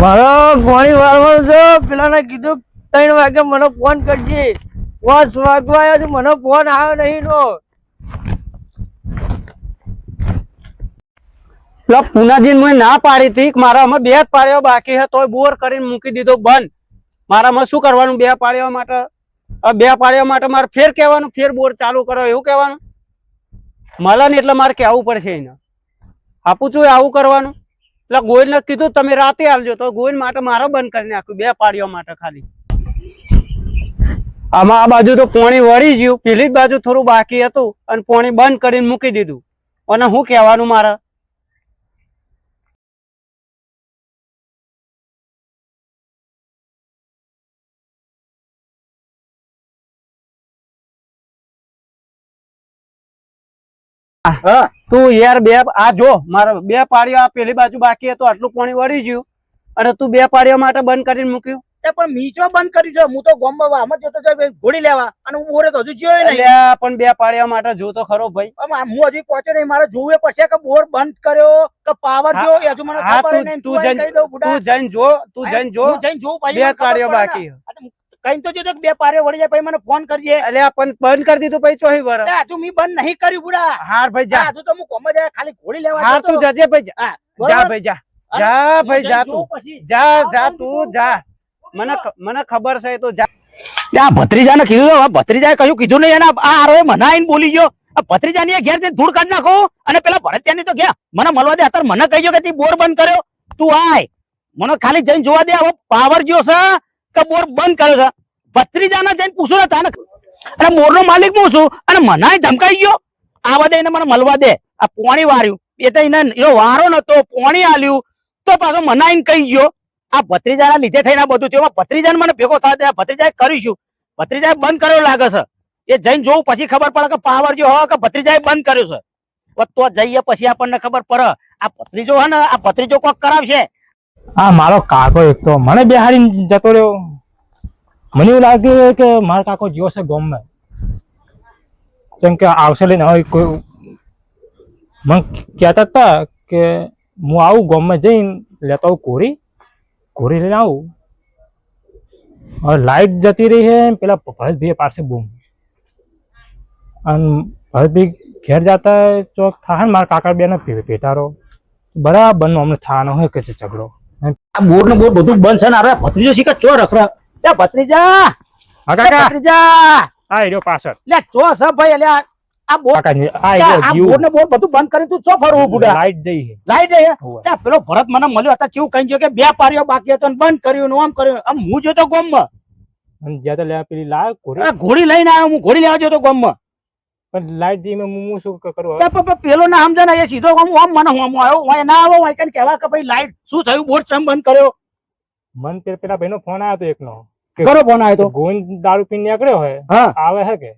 મારો ગોળી વાળવાનું છે. પેલાને કીધું ત્રણ વાગે મને ફોન કરજે. પાંચ વાગવા આવ્યા મને ફોન આવ્યો નહીં નો પેલા પુનાજીને મેં ના પાડી હતી મારામાં બે જ પાડ્યો બાકી છે બોર કરીને મૂકી દીધો બંધ. મારામાં શું કરવાનું બે પાડ્યા માટે? બે પાડ્યા માટે મારે ફેર કહેવાનું, ફેર બોર ચાલુ કરો એવું કહેવાનું? મળે ને એટલે મારે કહેવું પડશે એને. આપું છું આવું કરવાનું? એટલે ગોયલને કીધું, તમે રાતે આવજો. તો ગોયલ માટે મારે બંધ કરી નાખ્યું, બે પાડીઓ માટે ખાલી. આમાં આ બાજુ તો પોણી વળી ગયું. પેલી જ બાજુ થોડું બાકી હતું અને પોણી બંધ કરીને મૂકી દીધું. અને હું કહેવાનું મારે તું યાર બે આ જો મારે બે પાડીઓ આ પેલી બાજુ બાકી હતું આટલું પાણી વળી ગયું. અને તું બે પાડીઓ માટે બંધ કરીને મૂક્યું. પણ મીચો બંધ કરી જો હું તો ગોમમાં આમ જતો જાય ઘોડી લેવા. અને હું બોરે તો હજુ જોયો નહીં. અલ્યા, પણ બે પાડીઓ માટે જો તો ખરો ભાઈ. હું હજી પહોંચ્યો નહીં. મારે જોવું પડશે કે બોર બંધ કર્યો કે પાવર જો હજુ મને ખબર તું- નહીં. તું જઈને- કહી તું જઈને જો તું જઈને જો. હું જઈને જોઉં પછી બે પાડીઓ બાકી. કઈ તો જો બે પારે વળી જાય પછી મને ફોન કરજે. અલ્યા પણ બંધ કરી દીધું પછી ચોહી વર. તે મી બંધ નહીં કર્યું બુડા. હાર ભાઈ જા. તું તો હું કોમ જાય ખાલી ઘોડી લેવા હાર તું જજે ભાઈ જા. જા ભાઈ જા. જા ભાઈ જા તું. જા જા તું જા. મને મને ખબર છે તો જા. આ ભત્રીજાને કીધું ભત્રીજાએ કશું કીધું નહીં એના આ આરોએ મને આઈને બોલી ગયો. આ ભત્રીજાની ઘેર જઈને ધૂળ કાઢ નાખો અને પેલા ભરતિયાની તો ગયા મને મળવા દે અત્યારે મને કહી ગયો કે તી બોર બંધ કર્યો. તું આય. મને ખાલી જઈને જોવા દે આવો પાવર ગયો છે. કે બોર બંધ કર્યો છે. ભત્રીજાને જઈને પૂછું ને તાને અને બોરનો માલિક હું છું અને મનાય ધમકાઈ ગયો. દે એને મને મળવા દે. આ પોણી વાર્યું. એ તો એને એનો વારો નતો, પોણી આલ્યું. તો પાછો મનાઈને કહી ગયો. આ ભત્રીજાના લીધે થઈને આ બધું થયું. ભત્રીજાને મને ભેગો થવા દે. ભત્રીજાએ કરીશું. ભત્રીજાએ બંધ કર્યો લાગે છે. એ જઈને જોવું પછી ખબર પડે કે પાવર જો હોય કે ભત્રીજાએ બંધ કર્યો છે. તો જઈએ પછી આપણને ખબર પડે. આ ભત્રીજો હે ને, આ ભત્રીજો કોક કરાવશે. આ મારો કાકો એક તો મને બેહાડીને જતો રહ્યો. મને એવું લાગ્યું કે મારો કાકો જીવો છે ગોમમાં. કેમ કે આવશે લઈને હવે કોઈ મને કહેતા હતા કે હું આવું ગોમમાં જઈને લેતો આવું કોરી કોરી લઈને આવું. હવે લાઈટ જતી રહી છે, પેલા ભરતભાઈ પાસે બૂમ. અને ભરતભાઈ ઘેર જતા ચોક થાય મારા કાકા બેને પેટારો. બરાબર અમને થવાનો હોય કે ઝઘડો. આ બોર ને બોર બધું બંધ છે ને અરે ભત્રીજો શીખે ચો રખડા. લે ભત્રીજા! હા કાકા. ભત્રીજા! આ રહ્યો પાછળ. લે ચો છે ભાઈ? એટલે આ- બોર આ બોર ને બોર બધું બંધ કરી તું ચો ફરવું બુડા? લાઈટ જઈ લાઈટ હોવે. પેલો ભરત મને મળ્યો હતા કેવું કહી ગયો કે બે પારીઓ બાકી હતો ને બંધ કર્યું ને આમ કર્યું. આમ હું જોતો ગોમમાં. અને જ્યાં તો લે પેલી લાવ ઘોડી લઈને આવ્યો હું ઘોડી લેવા જતો ગોમમાં. પણ લાઈટ દી મેં હું શું કરું હવે? પેલો ના સમજે ને એ સીધો આમ આમ મને હું આવ્યો હું ના આવો હું કઈ કહેવા કે ભાઈ લાઈટ શું થયું? બોર્ડ ચમ બંધ કર્યો. મન તે પેલા ભાઈનો ફોન આવ્યો હતો એકનો. કરો ફોન આવ્યો તો? ગોવિંદ દારૂ પીને નીકળ્યો હોય હા. આવે હે કે?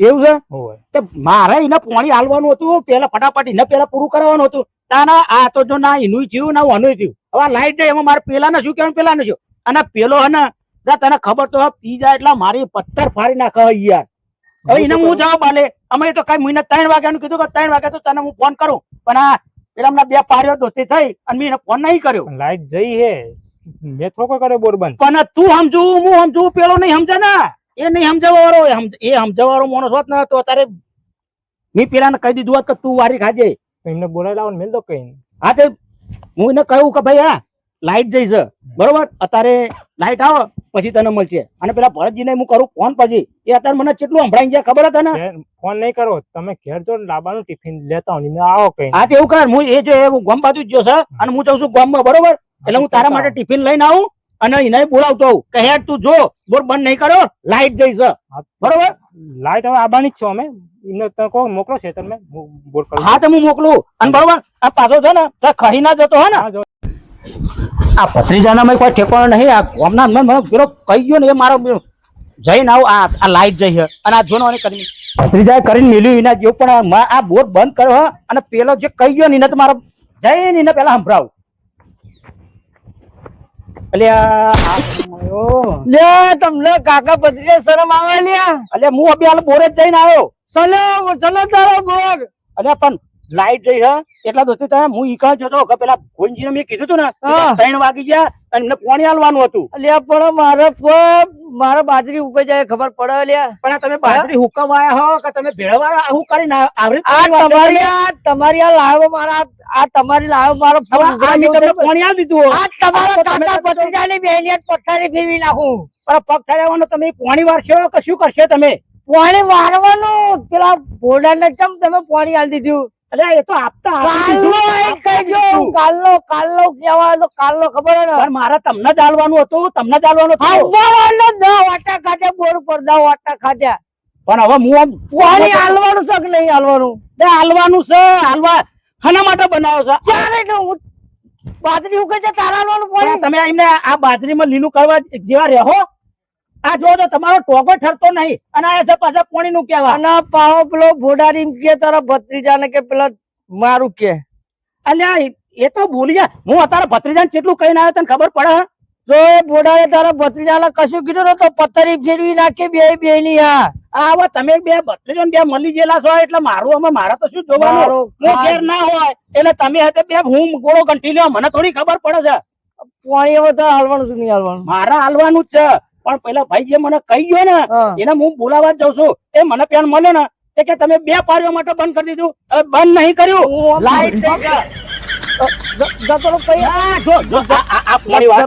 એવું છે? હોય. તે મારે એને પાણી હાલવાનું હતું પેલા ફટાફટ એને પેલા પૂરું કરવાનું હતું. તાના આ તો જો ના એનું થયું ના આનું થયું. હવે લાઈટ જાય એમાં મારે પેલા ને શું કહેવાનું પેલા શું? અને પેલો હે ને તને ખબર તો પી જાય એટલે મારી પથ્થર ફાડી નાખે યાર. હવે એને હું જવાબ આલે અમે તો કઈ મહિને ત્રણ વાગ્યાનું કીધું કે ત્રણ વાગ્યા તો તને હું ફોન કરું. પણ આ પેલા બે પાડ્યો દોસ્તી થઈ અને મેં એને ફોન નહીં કર્યો. લાઈટ જઈ હે. મેં થોડો કર્યો બોર બંધ પણ તું સમજુ હું સમજુ પેલો નહીં સમજે ને. એ નહીં સમજાવવા વાળો એ સમજ- એ સમજાવવા વાળો માણસ હોત ને તો અત્યારે મેં પેલાને કહી દીધું હોત કે તું વારી ખાજે. એમને બોલાવી લાવો મેલ દો કઈ હા તે હું એને કહ્યું કે ભાઈ હા લાઈટ જઈ છે બરોબર? અત્યારે લાઈટ આવે પછી તને મળશે. અને પેલા ભરતજીને હું કરું ફોન પછી. એ અત્યારે મને કેટલું સંભળાઈ ગયા ખબર હતા ને ફોન નહીં કરો. તમે ઘેર જો ને ટિફિન લેતા હોય આવો કઈ. હા તેવું કર. હું એ જો હું ગામ બાજુ જ ગયો છે અને હું જઉં છું ગામમાં બરોબર? એટલે હું તારા માટે ટિફિન લઈને આવું અને એને બોલાવતો આવું. કે હેડ તું જો બોર બંધ નહીં કરો. લાઈટ જઈ છે બરોબર? લાઈટ હવે આવવાની જ છો અમે. એમને તમે કહો મોકલો છે તમે બોર હા તો હું મોકલું. અને બરોબર? આ પાછો છે ને ખહી ના જતો હોય ને. આ ભત્રીજાના મેં કોઈ ઠેકાણો નહીં આ ગામના મેં મને પેલો કહી ગયો ને એ મારો જઈને આવું આ આ લાઈટ જઈ છે અને આ જોનો કરી ભત્રીજાએ કરીને મેલ્યું એના જેવું પણ આ બોર બંધ કર્યો અને પેલો જે કહી ગયો ને એને તો મારો જઈને એને પેલા સંભળાવું. તમને કાકા પત્રી શરમ આવે લ્યા. એટલે હું અભી હાલ બોરે જઈને આવ્યો. ચલો ચલો તારો એટલે પણ લાઈટ જઈ હા? એટલા દોસ્તો તમે હું ઈકા જતો કે પેલા ગોંજીને મેં કીધું હતું ને ત્રણ વાગી ગયા અને એમને પાણી આલવાનું હતું. અલ્યા પણ મારે મારે બાજરી ઉપર જાય ખબર પડે અલ્યા? પણ તમે બાજરી હુકવાયા હો કે તમે ભેળવાયા? હું કરીને આ- આવરી આ તમારી કરી? આ તમારી આ લાવો મારા આ તમારી લાવો મારો આ મેં તમને પાણી આલી દીધું આ તમારા તો કાકા ભત્રીજાની બેલિયત પથ્થરે ફેરવી નાખું. પણ પગ ઠરાવવાનો તમે પાણી વારશો કે શું કરશો તમે? પાણી વારવાનું? પેલા ભોડાને ચમ તમે પાણી આલ દીધું? અલ્યા એ તો આપતા આપી કાલનો. આઈ કહેજો. કાલનો કાલનો કહેવાય તો કાલનો ખબર ને? પણ મારે તમને જ આલવાનું હતું તમને જ આલવાનું હતું વાટા ખાધા બોર પર દા વાટા ખાધા. પણ હવે હું આમ પાણી હાલવાનું છે કે નહીં હાલવાનું? તે હાલવાનું છે હાલવા હના માટે બનાવો છે. ચાલે તો હું બાજરી ઉકે છે તારા આલવાનું પાણી તમે એમને આ બાજરીમાં લીલું કરવા જેવા રહો. આ જો તો તમારો ટોગો ઠરતો નહીં. અને આ છે પાછા પોણી નું કેવા અને પાવો પેલો ભોડારી કે તારા ભત્રીજાને કે પેલા મારું કે અલ્યા એ- તો ભૂલી જા હું અત્યારે ભત્રીજા કેટલું કહીને આવ્યો તને ખબર પડે જો ભોડાએ તારા ભત્રીજાને કશું કીધું તો પથરી ફેરવી નાખી બે બે ની હા. આ હવે તમે બે ભત્રીજો બે મળી ગયેલા છો એટલે મારું અમે મારે તો શું જોવાનું? હું ઘેર ના હોય એટલે તમે હાથે બે હું ગોળો ગંઠી લ્યો. મને થોડી ખબર પડે છે. પોણી હવે તો હાલવાનું છે નહીં હાલવાનું. મારા હાલવાનું જ છે. પણ પેલા ભાઈ જે મને કહી ગયો ને એને હું બોલાવા જાઉં છું. એ મને પેન મળે ને એ કે તમે બે પાર્યો માટે બંધ કરી દીધું. હવે બંધ નહીં કર્યું. લાઈટ જતો આ જો જો આ આ- આ પોણી વાર.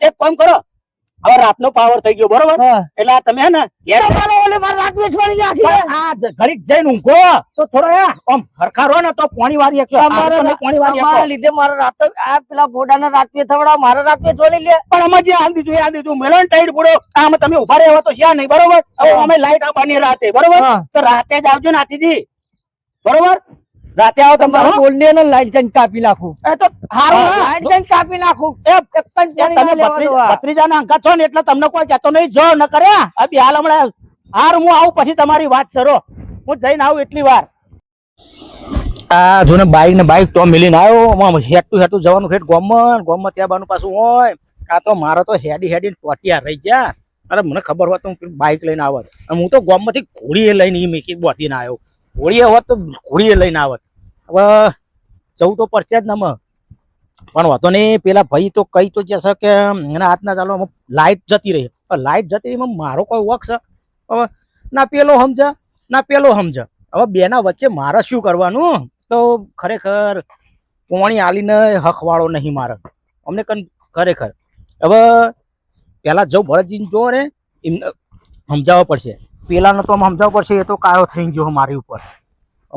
એક કામ કરો. હવે રાતનો પાવર થઈ ગયો બરોબર? એટલે આ તમે હે ને ઘેર રાત વેચવાની રાખી આ ઘડીક જઈને ઊંઘો. તો થોડો આમ હરખા ને તો પોણી વારી એકલો. તમારે તમે પોણી વારી એકલો. લીધે મારે રાતે આ પેલા ભોડાને રાતે થવડા મારા રાત વેચવાની લે. પણ અમે જે આંધી દીધું આંધી દીધું. મેલોન ટાઈડ પડો આમ તમે ઊભા રહેવા તો શ્યા નહીં બરોબર? હવે અમે લાઈટ આપવાની રાતે બરોબર? તો રાતે જ આવજો ને આતીજી બરોબર? રાતે આવો તમારો બોલને ને લાઈટ જઈને કાપી નાખું. એ તો હારું. લાઈટ જઈને કાપી નાખું. એ પાણી તમે. ભત્રીજાના અંકા છો ને એટલે તમને કોઈ કહેતો નહીં જો ન કરે આ બી હાલ હમણાં હાર હું આવું પછી તમારી વાત કરો. હું જઈને આવું એટલી વાર. આ જો ને બાઈક ને બાઈક તો મિલીને આવ્યો હેઠું હેઠું જવાનું હેઠ ગોમમાં ગોમમાં ત્યાં બાનું પાછું હોય. કાં તો મારો તો હેડી હેડી ટોટિયા રહી ગયા. અરે મને ખબર હોત હું બાઈક લઈને આવત. હું તો ગોમમાંથી ઘોડીએ લઈને એ મેકી બોતીને આવ્યો ઘોડીએ હોત તો ઘોડીએ લઈને આવત. હવે જવું તો પડશે જ નમ પણ વાતો નહીં, પેલા ભાઈ તો કઈ તો જશે કે એના હાથના ચાલો લાઈટ જતી રહી. લાઇટ જતી રહી મારો કોઈ વક છે? હવે ના પેલો સમજે, ના પેલો સમજે. હવે બેના વચ્ચે મારે શું કરવાનું? તો ખરેખર પોણી આલીને હખવાળો નહીં મારે. અમને કન, ખરેખર. હવે પેલા જો ભરતજીને જો ને, એમને સમજાવવા પડશે. પેલાનો તો સમજાવવું પડશે, એ તો કાયો થઈ ગયો મારી ઉપર.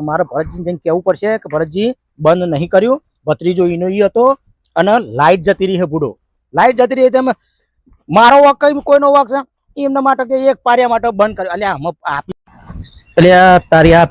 મારે ભરતજીને જઈને કહેવું પડશે કે ભરતજી, બંધ નહીં કર્યું. ભત્રીજો ઈનો ઈ હતો અને લાઈટ જતી રહી છે બુડો લાઈટ જતી રહી તેમ મારો વાક કઈ કોઈનો વાક છે? એમના માટે કે એક પાર્યા માટે બંધ કર્યો. એટલે આમ આપી એટલે તારી આ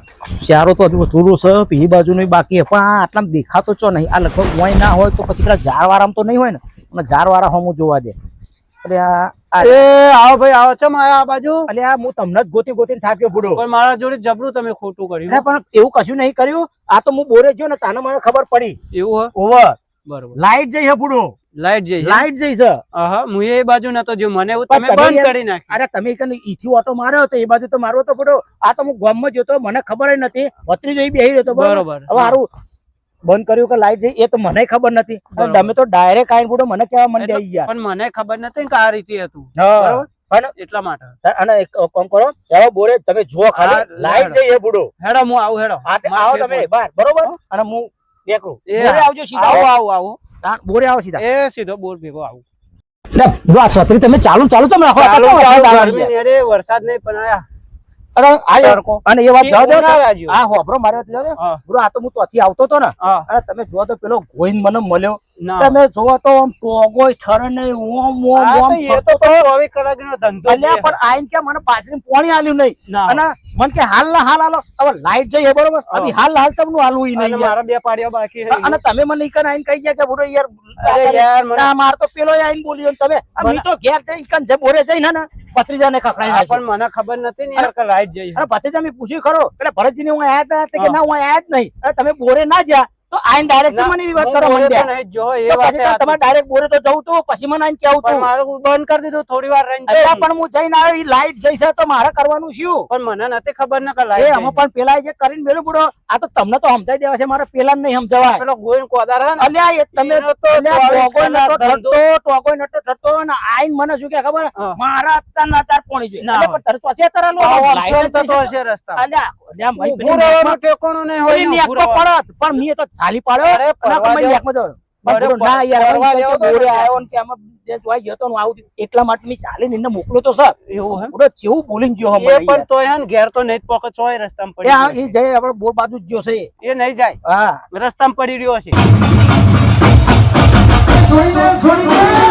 ચારો તો હજુ થોડું છે પેલી બાજુનું બાકી પણ આ આટલામાં દેખાતો ચો નહીં. આ લગભગ કોઈ ના હોય તો પછી પેલા ઝાડવાળામાં તો નહીં હોય ને? અને ઝાડવાળા હોમું જોવા દે. એટલે આ- એ આવો ભાઈ આવો. ચમ આયા આ બાજુ? એટલે આ હું તમને જ ગોતી ગોતીને થાક્યો બુડો. પણ મારા જોડે જબરું તમે ખોટું કર્યું. પણ એવું કશું નહીં કર્યું. આ તો હું બોરે ગયો ને તાને મને ખબર પડી. એવું હે? ઓવર બરોબર. લાઈટ જઈ હે બુડો. લાઈટ જઈ લાઈટ જઈ છે. હા હું એ બાજુ નતો જો મને એવું તમે બંધ કરી નાખ અરે તમે કને ઈથી ઓટો માર્યો તો એ બાજુ તો મારવો તો પડો આ તો હું ગામમાં જતો મને ખબર જ નથી. વતરી જઈ બેહી રહ્યો તો બરોબર. બરોબર. હવે હારું બંધ કર્યું કે લાઈટ એ તો મને ખબર નથી. તમે તો ડાયરેક્ટ આઈને પડો મને કેવા મને એટલે- ગયા પણ મને ખબર નથી કે આ રીતે હતું. હા. એટલા માટે. અને એક કામ કરો હવે બોરે તમે જુઓ ખાલી. લાઈટ જઈ બુડો. હેડો હું આવું હેડો. આ તે- મારે આવો તમે બાર બરોબર? અને હું દેખું બોરે આવજો સીધા. આવો આવો આવો. બોરે આવો સીધા. એ સીધો બોર ભેગો આવું. આ તમે ચાલુ ચાલુ તમે રાખો ચાલુ અરે વરસાદ નહીં પણ આયા. અને એ વાત જવા. દો આ હોભરો મારે વાત જવા બ્રો આ તો હું ત્યાંથી આવતો હતો ને. અને તમે જોવા તો પેલો ગોઈન મને મળ્યો. તમે જોવો તો આમ ટોગોય ઠરે નહીં ઓમ ઓમ ઓમ એ તો કલાકનો ધંધો પણ આઈને કે મને પાછળ પાણી આલ્યું નહીં. અને મને કે હાલ ના હાલ હાલો. હવે લાઈટ જઈએ બરોબર? અભી હાલ હાલ સબનું હાલવું ઈ નહીં મારા બે પાડીઓ બાકી છે. અને તમે મને ઈકન આઈન કહી ગયા કે બોલો યાર અરે યાર મને ના માર તો પેલો આઈન બોલ્યો ને તમે. આ મી તો ઘેર જઈ ઈકન જે બોરે જઈને ને ભત્રીજાને ખખડાઈ નાખ્યો. પણ મને ખબર નથી ને યાર કે લાઈટ જઈ અને ભત્રીજા મેં પૂછ્યું ખરો. એટલે ભરતજી હું આયા હતા કે ના હું આયા જ નહીં. અરે તમે બોરે ના જ્યા. તો આઈન છે મને એવી વાત તો માંડ્યા. જો એ વાત તમારે direct બોરે તો જવું તું પછી મને આઈન કેવું તું. મારું બંધ કરી દીધું થોડી વાર રહીને અલ્યા પણ હું જઈને આવ્યો ઈ લાઈટ જઈશે તો મારે કરવાનું શું? પણ મને નથી ખબર ન કે એ અમે પણ પેલા જે કરીને મેલું પડો આ તો તમને તો સમજાઈ દેવા છે મારે પેલા નહીં સમજાવાય. પેલો ગોઈન કોદાર હે ને અલ્યા એ તમે તો ટોકોય નતો. ઠરતો, ટોકોય નતો ઠરતો અને આઈને મને શું કે ખબર? મારા મારા અત્યારના અત્યાર પોણી જોઈએ. ના અલ્યા પણ તારે ચોથે અત્યારે લો લાઈટ થતો હશે રસ્તા અલ્યા મય નહીં હોય ને. પડત પણ મેં તો ચાલી પાડો જેવો- તો- ના યાર પરવા હવે જેવો તો બોરે તો આવ્યો ને કે આમાં જે જોઈ ગયો તો આવું એટલા માટે મેં ચાલીને એને મોકલ્યો તો સર. એવું હે? જેવું બોલીને ગયો પણ યાર. હે ને ઘેર તો નહીં પોકે ચોય રસ્તામાં એ પડી એ આપણે બોર બાજુ જ ગયો છે. એ નહીં જાય. હા. રસ્તામાં પડી રહ્યો છે. છોડી દે છોડી દે